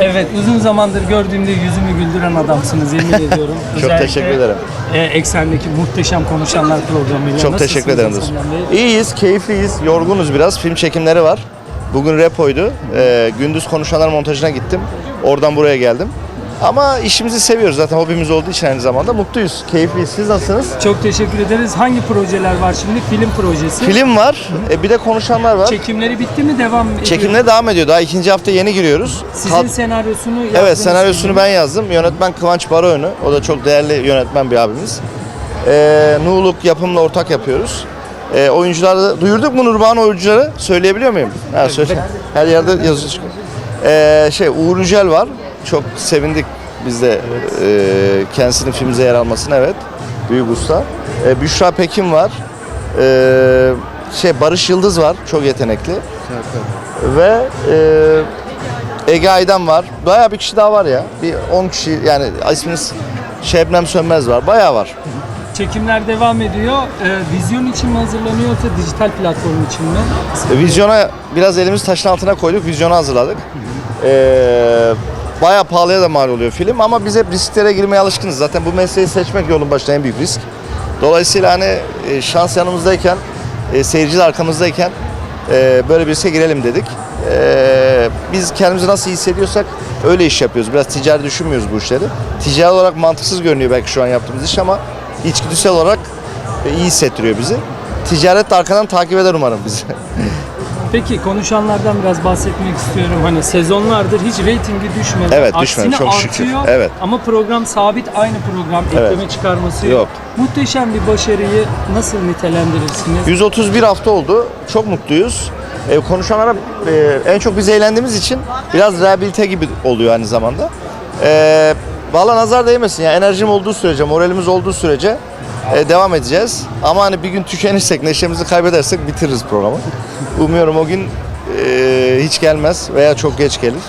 Evet uzun zamandır gördüğümde yüzümü güldüren adamsınız yemin ediyorum. Özellikle, teşekkür ederim. E, Eksen'deki muhteşem konuşanlar programıyla. Çok Nasılsınız teşekkür ederim Hasan dostum. Bey? İyiyiz, keyifliyiz, yorgunuz biraz. Film çekimleri var. Bugün repoydu. Ee, gündüz konuşanlar montajına gittim. Oradan buraya geldim. Ama işimizi seviyoruz zaten hobimiz olduğu için aynı zamanda mutluyuz, keyifliyiz. Siz nasılsınız? Çok teşekkür ederiz. Hangi projeler var şimdi? Film projesi. Film var, e, bir de konuşanlar var. Çekimleri bitti mi? Devam ediyor. Çekimler devam ediyor. Daha ikinci hafta yeni giriyoruz. Sizin Kad- senaryosunu Evet yazdınız senaryosunu şimdi. ben yazdım. Yönetmen Kıvanç Baroğlu. O da çok değerli yönetmen bir abimiz. Ee, Nuğluk yapımla ortak yapıyoruz. Ee, oyuncuları da- duyurduk mu Nurbağan oyuncuları? Söyleyebiliyor muyum? Ha, söyle. Her yerde yazı çıkıyor. Ee, şey Uğur Yücel var. Çok sevindik biz de e, kendisinin filmimize yer almasına evet. Büyük usta. Ee, Büşra Pekin var. Ee, şey Barış Yıldız var. Çok yetenekli. Ve e, Ege Aydan var. Bayağı bir kişi daha var ya. Bir 10 kişi yani isminiz Şebnem Sönmez var. Bayağı var. Çekimler devam ediyor. Ee, vizyon için mi hazırlanıyor yoksa dijital platform için mi? E, Vizyona biraz elimiz taşın altına koyduk. Vizyonu hazırladık. E, bayağı pahalıya da mal oluyor film ama biz hep risklere girmeye alışkınız. Zaten bu mesleği seçmek yolun başında en büyük risk. Dolayısıyla hani e, şans yanımızdayken, e, seyirciler arkamızdayken e, böyle bir riske girelim dedik. E, biz kendimizi nasıl hissediyorsak öyle iş yapıyoruz. Biraz ticari düşünmüyoruz bu işleri. Ticari olarak mantıksız görünüyor belki şu an yaptığımız iş ama içgüdüsel olarak iyi hissettiriyor bizi. Ticaret de arkadan takip eder umarım bizi. Peki konuşanlardan biraz bahsetmek istiyorum. Hani sezonlardır hiç reytingi düşmedi. Evet, düşmedi. Aksine Çok şükür. artıyor. Evet. Ama program sabit aynı program. Evet. Ekleme çıkarması yok. Yok. Muhteşem bir başarıyı nasıl nitelendirirsiniz? 131 hafta oldu. Çok mutluyuz. E, konuşanlara e, en çok biz eğlendiğimiz için biraz rehabilite gibi oluyor aynı zamanda. E, Valla nazar değmesin ya enerjim olduğu sürece, moralimiz olduğu sürece e, devam edeceğiz. Ama hani bir gün tükenirsek, neşemizi kaybedersek bitiririz programı. Umuyorum o gün e, hiç gelmez veya çok geç gelir.